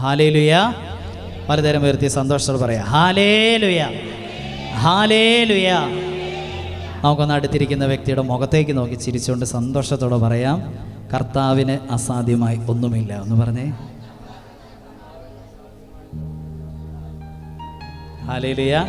ഹാലേ ലുയ പലതരം വരുത്തി സന്തോഷത്തോട് പറയാം. ഹാലേ ലുയ ഹാലേ ലുയ നമുക്കൊന്ന് അടുത്തിരിക്കുന്ന വ്യക്തിയുടെ മുഖത്തേക്ക് നോക്കി ചിരിച്ചുകൊണ്ട് സന്തോഷത്തോടെ പറയാം. കർത്താവിന് അസാധ്യമായി ഒന്നുമില്ല. എന്ന് പറഞ്ഞേ. ഹാലേലുയ.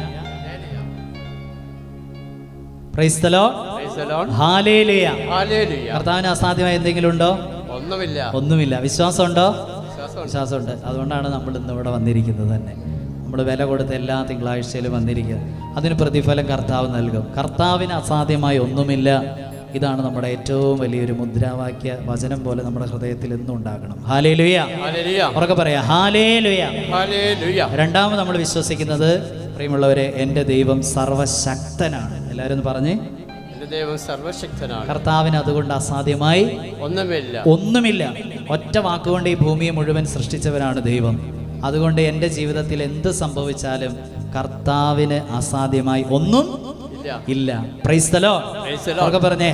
ഹാലേലുയ. Hallelujah. കർത്താവിന് അസാധ്യമായി എന്തെങ്കിലും ഉണ്ടോ? ഒന്നുമില്ല. ഒന്നുമില്ല. വിശ്വാസമുണ്ടോ? വിശ്വാസമുണ്ട്. അതുകൊണ്ടാണ് നമ്മൾ ഇന്ന് ഇവിടെ വന്നിരിക്കുന്നത് തന്നെ. നമ്മൾ വില കൊടുത്ത് എല്ലാ തിങ്കളാഴ്ചയിലും വന്നിരിക്കുക. അതിന് പ്രതിഫലം കർത്താവ് നൽകും. കർത്താവിന് അസാധ്യമായി ഒന്നുമില്ല. ഇതാണ് നമ്മുടെ ഏറ്റവും വലിയൊരു മുദ്രാവാക്യ വചനം പോലെ നമ്മുടെ ഹൃദയത്തിൽ എന്നും ഉണ്ടാകണം. ഹാലേ ലുയ പറയാ ഉറക്കെ പറയാം ഹാലേ ലുയ. രണ്ടാമത് നമ്മൾ വിശ്വസിക്കുന്നത് പ്രിയമുള്ളവരെ എന്റെ ദൈവം സർവശക്തനാണ്. എല്ലാവരും ഒന്ന് പറഞ്ഞ് ദൈവം സർവശക്തനാണ്. കർത്താവിന് അതുകൊണ്ട് അസാധ്യമായി ഒന്നുമില്ല. ഒന്നുമില്ല. ഒറ്റ വാക്കുകൊണ്ട് ഈ ഭൂമിയെ മുഴുവൻ സൃഷ്ടിച്ചവനാണ് ദൈവം. അതുകൊണ്ട് എന്റെ ജീവിതത്തിൽ എന്ത് സംഭവിച്ചാലും കർത്താവിന് അസാധ്യമായി ഒന്നും ഇല്ല. പ്രൈസ്തലോ. പറഞ്ഞേ.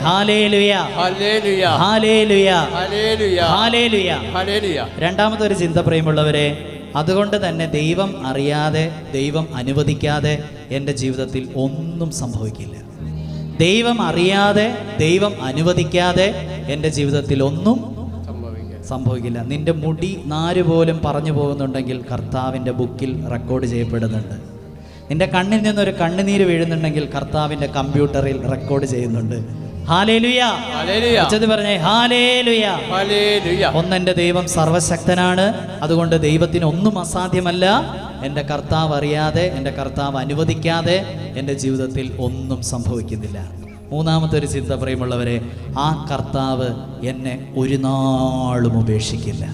രണ്ടാമത്തെ ഒരു ചിന്ത പ്രിയമുള്ളവരെ അതുകൊണ്ട് തന്നെ ദൈവം അറിയാതെ ദൈവം അനുവദിക്കാതെ എന്റെ ജീവിതത്തിൽ ഒന്നും സംഭവിക്കില്ല. ദൈവം അറിയാതെ ദൈവം അനുവദിക്കാതെ എന്റെ ജീവിതത്തിൽ ഒന്നും സംഭവിക്കില്ല. നിന്റെ മുടി നാര് പോലും പറഞ്ഞു പോകുന്നുണ്ടെങ്കിൽ കർത്താവിന്റെ ബുക്കിൽ റെക്കോർഡ് ചെയ്യപ്പെടുന്നുണ്ട്. നിന്റെ കണ്ണിൽ നിന്നൊരു കണ്ണുനീര് വീഴുന്നുണ്ടെങ്കിൽ കർത്താവിന്റെ കമ്പ്യൂട്ടറിൽ റെക്കോർഡ് ചെയ്യുന്നുണ്ട്. ഒന്നെന്റെ ദൈവം സർവശക്തനാണ്. അതുകൊണ്ട് ദൈവത്തിന് ഒന്നും അസാധ്യമല്ല. എന്റെ കർത്താവ് അറിയാതെ എന്റെ കർത്താവ് അനുവദിക്കാതെ എന്റെ ജീവിതത്തിൽ ഒന്നും സംഭവിക്കുന്നില്ല. മൂന്നാമത്തെ ഒരു ചിന്ത പ്രിയമുള്ളവരെ ആ കർത്താവ് എന്നെ ഒരു നാളും ഉപേക്ഷിക്കില്ല.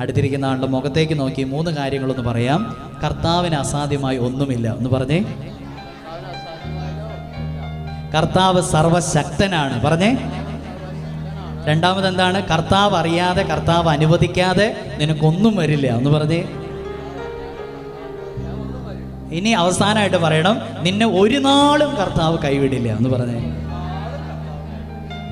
അടുത്തിരിക്കുന്ന ആളുടെ മുഖത്തേക്ക് നോക്കി മൂന്ന് കാര്യങ്ങളൊന്ന് പറയാം. കർത്താവിന് അസാധ്യമായി ഒന്നുമില്ല. ഒന്ന് പറഞ്ഞേ കർത്താവ് സർവശക്തനാണ്. പറഞ്ഞേ. രണ്ടാമത് എന്താണ് കർത്താവ് അറിയാതെ കർത്താവ് അനുവദിക്കാതെ നിനക്കൊന്നും വരില്ല. എന്ന് പറഞ്ഞേ. ഇനി അവസാനമായിട്ട് പറയണം. നിന്നെ ഒരു നാളും കർത്താവ് കൈവിടില്ല. എന്ന് പറഞ്ഞേ.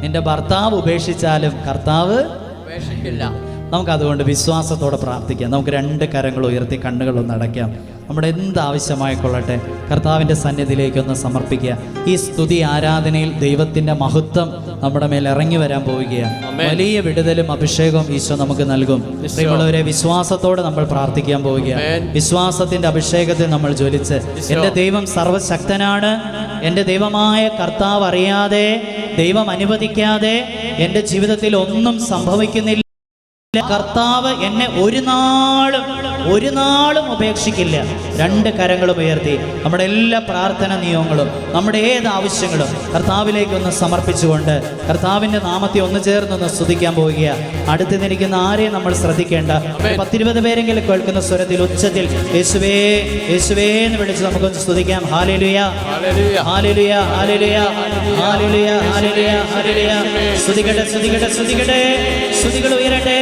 നിന്റെ ഭർത്താവ് ഉപേക്ഷിച്ചാലും കർത്താവ് ഉപേക്ഷിക്കില്ല. നമുക്ക് അതുകൊണ്ട് വിശ്വാസത്തോടെ പ്രാർത്ഥിക്കാം. നമുക്ക് രണ്ട് കരങ്ങൾ ഉയർത്തി കണ്ണുകളൊന്ന് അടയ്ക്കാം. നമ്മുടെ എന്ത് ആവശ്യമായിക്കൊള്ളട്ടെ കർത്താവിന്റെ സന്നിധിയിലേക്കൊന്ന് സമർപ്പിക്കുക. ഈ സ്തുതി ആരാധനയിൽ ദൈവത്തിന്റെ മഹത്വം നമ്മുടെ മേൽ ഇറങ്ങി വരാൻ പോവുകയാണ്. വലിയ വിടുതലും അഭിഷേകവും ഈശോ നമുക്ക് നൽകും. നിങ്ങളവരെ പ്രിയമുള്ളവരെ വിശ്വാസത്തോടെ നമ്മൾ പ്രാർത്ഥിക്കാൻ പോവുകയാണ്. വിശ്വാസത്തിന്റെ അഭിഷേകത്തിൽ നമ്മൾ ജ്വലിച്ച് എന്റെ ദൈവം സർവശക്തനാണ്. എന്റെ ദൈവമായ കർത്താവ് അറിയാതെ ദൈവം അനുവദിക്കാതെ എന്റെ ജീവിതത്തിൽ ഒന്നും സംഭവിക്കുന്നില്ല. കർത്താവ് എന്നെ ഒരു നാളും ഒരു നാളും ഉപേക്ഷിക്കില്ല. രണ്ട് കരങ്ങളും ഉയർത്തി. നമ്മുടെ എല്ലാ പ്രാർത്ഥന നിയമങ്ങളും നമ്മുടെ ഏത് ആവശ്യങ്ങളും കർത്താവിലേക്ക് ഒന്ന് സമർപ്പിച്ചുകൊണ്ട് കർത്താവിന്റെ നാമത്തെ ഒന്ന് ചേർന്ന് ചേർന്നൊന്ന് സ്തുതിക്കാൻ പോവുക അടുത്ത് നിൽക്കുന്ന ആരെയും നമ്മൾ ശ്രദ്ധിക്കേണ്ട. പത്തിരുപത് പേരെങ്കിലും കേൾക്കുന്ന സ്വരത്തിൽ ഉച്ചത്തിൽ യേശുവേ യേശുവേ എന്ന് വിളിച്ച് നമുക്കൊന്ന് സ്തുതിക്കാം. ഹാലലുയ. ഹാലലുയ. ഹാലലുയ ഹാലലുയ. ഹാലലുയ ഹാലലുയ സ്തുതികട്ടെ സ്തുതികട്ടെ സ്തുതികട്ടെ സ്തുതികൾ ഉയരട്ടെ.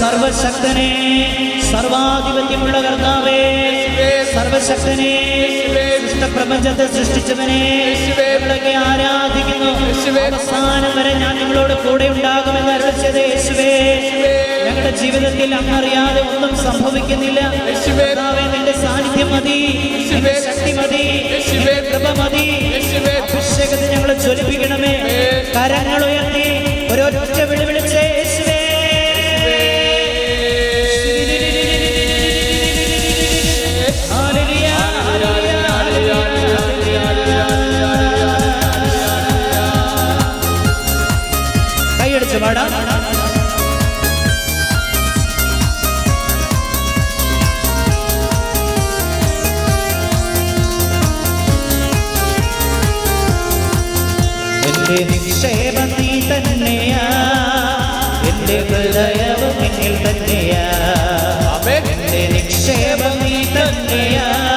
സർവശക്തനെ സർവാധിപത്യമുള്ള കർത്താവേ സർവശക്തനെ പ്രപഞ്ചത്തെ സൃഷ്ടിച്ചവനെ ആരാധിക്കുന്നു അവസാനം വരെ ഞാൻ നിങ്ങളോട് കൂടെ ഉണ്ടാകുമെന്ന് അറിയിച്ചത് യേശുവേ ജീവിതത്തിൽ അങ്ങറിയാതെ ഒന്നും സംഭവിക്കുന്നില്ല. നിന്റെ സാന്നിധ്യം മതി. ശക്തി മതി. കൃപ മതി. അഭിഷേകത്തെ ഞങ്ങൾ ജ്വലിപ്പിക്കണമേ. കരങ്ങൾ ഉയർത്തി ഒരൊറ്റ വിളി വിളിച്ച്. എന്റെ നിക്ഷേപം നീ തന്നെയാ. എന്റെ ഹൃദയവും തന്നെയാ. എന്റെ നിക്ഷേപം നീ തന്നെയാ.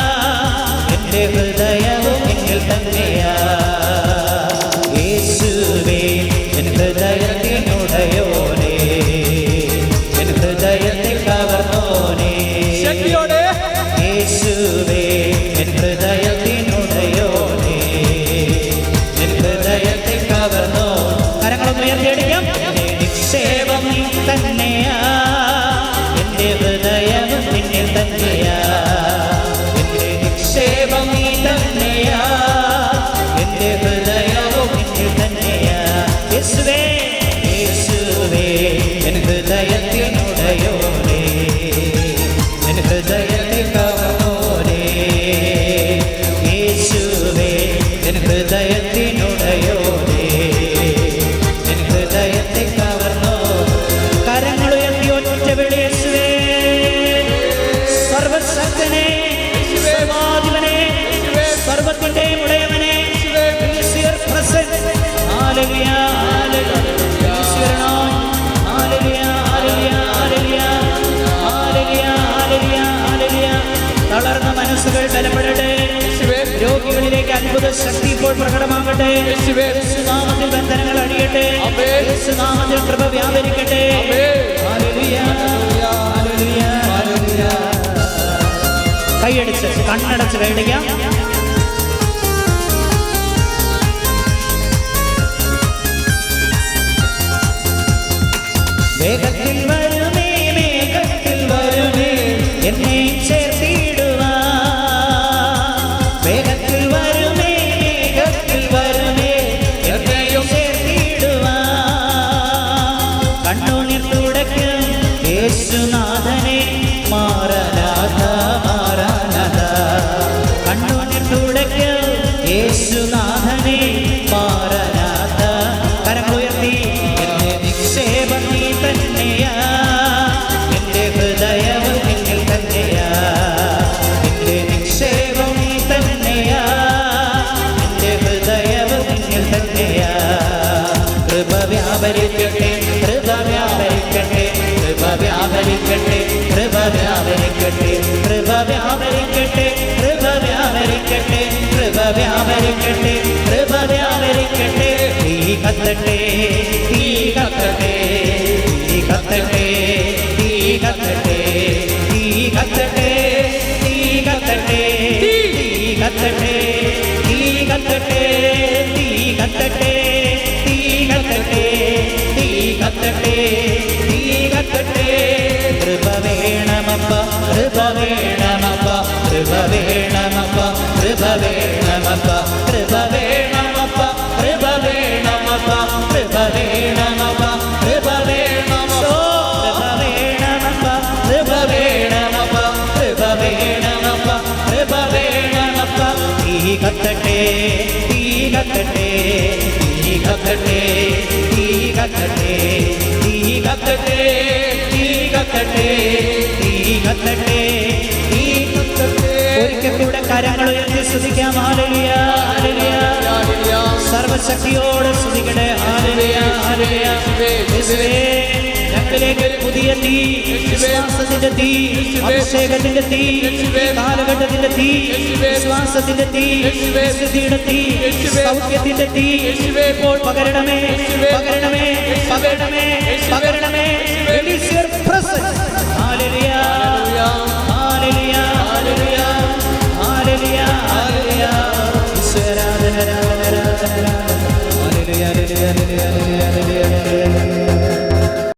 കവർന്നോ. തളർന്ന മനസ്സുകൾ ബലപ്പെടട്ടെ. ശക്തി ഇപ്പോൾ പ്രകടമാകട്ടെ. നാമത്തിൽ ബന്ധനങ്ങൾ അടിയട്ടെ നാമത്തിൽ കൃപ വ്യാപരിക്കട്ടെ. കൈയടിച്ച് കണ്ണടച്ച് വേണിക്കാം വേഗത്തിൽ Krishna. വ്യാപരിക്കട്ടെ കൃപ വ്യാപരിക്കട്ടെ കൃപ വ്യാപരിക്കട്ടെ കൃപ വ്യാപരിക്കട്ടെ തീ കത്തട്ടെ തീ കത്തട്ടെ തീ കത്തട്ടെ തീ കത്തട്ടെ തീ കത്തട്ടെ തീ കത്തട്ടെ തീ കത്തട്ടെ തീ കത്തട്ടെ തീ കത്തട്ടെ തീ കത്തട്ടെ തീ കത്തട്ടെ തീ കത്തട്ടെ കൃപ വേണമപ്പ കൃപ വേണമപ്പ കൃപ വേണമപ്പ കൃപ വേണമപ്പ കൃപ വേണമപ്പ കൃപ വേണമപ്പ കൃപ വേണമപ്പ കൃപ വേണമപ്പ കൃപ വേണമപ്പ കൃപ വേണമപ്പ കൃപ വേണമപ്പ കൃപ വേണമപ്പ തീ കത്തട്ടെ തീ കത്തട്ടെ തീ കത്തട്ടെ തീ കത്തട്ടെ തീ കത്തട്ടെ തീ കത്തട്ടെ തീ കത്തട്ടെ തീ കത്തട്ടെ ഒരിക്കൽ കൂടെ കരങ്ങൾ ഉയർത്തി സ്തുതിക്കാം. ഹാലലിയ ഹാലലിയ ഹല്ലേലൂയ. സർവശക്തിയോടെ സ്തുതിക്കട്ടെ. ഹാലലിയ ഹാലലിയ യേശുവേ ഞങ്ങളിലേക്ക് ഒരു പുതിയ തീ വിശ്വാസത്തിന്റെ തീ അഭിഷേകത്തിന്റെ തീ ഈ കാലഘട്ടത്തിന്റെ തീ വിശ്വാസത്തിന്റെ തീ വിശുദ്ധിയുടെ തീ സൗഖ്യത്തിന്റെ തീ. ഇപ്പോൾ പകരണമേ പകരണമേ പകരണമേ പകരണമേ.